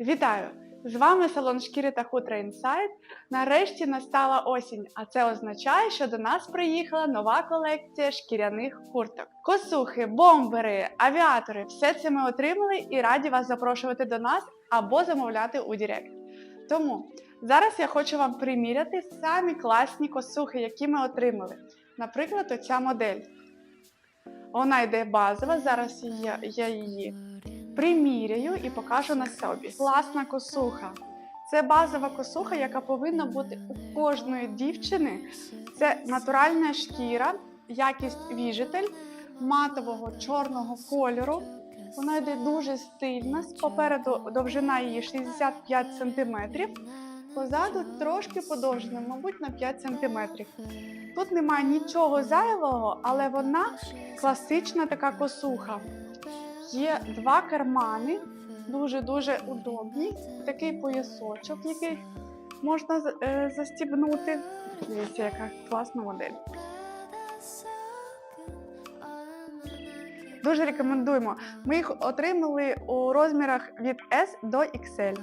Вітаю! З вами салон шкіри та хутра Інсайт. Нарешті настала осінь, а це означає, що до нас приїхала нова колекція шкіряних курток. Косухи, бомбери, авіатори все це ми отримали і раді вас запрошувати до нас або замовляти у Директ. Тому зараз я хочу вам приміряти самі класні косухи, які ми отримали. Наприклад, оця модель. Вона йде базова, зараз я, я її приміряю і покажу на собі. Класна косуха. Це базова косуха, яка повинна бути у кожної дівчини. Це натуральна шкіра, якість віжитель матового чорного кольору. Вона йде дуже стильна. Попереду довжина її 65 см. Позаду трошки подовжена, мабуть, на 5 см. Тут немає нічого зайвого, але вона класична така косуха. Є два кармани, дуже-дуже удобні. Такий поясочок, який можна е, застібнути. Дивіться, яка класна модель. Дуже рекомендуємо. Ми їх отримали у розмірах від S до XL.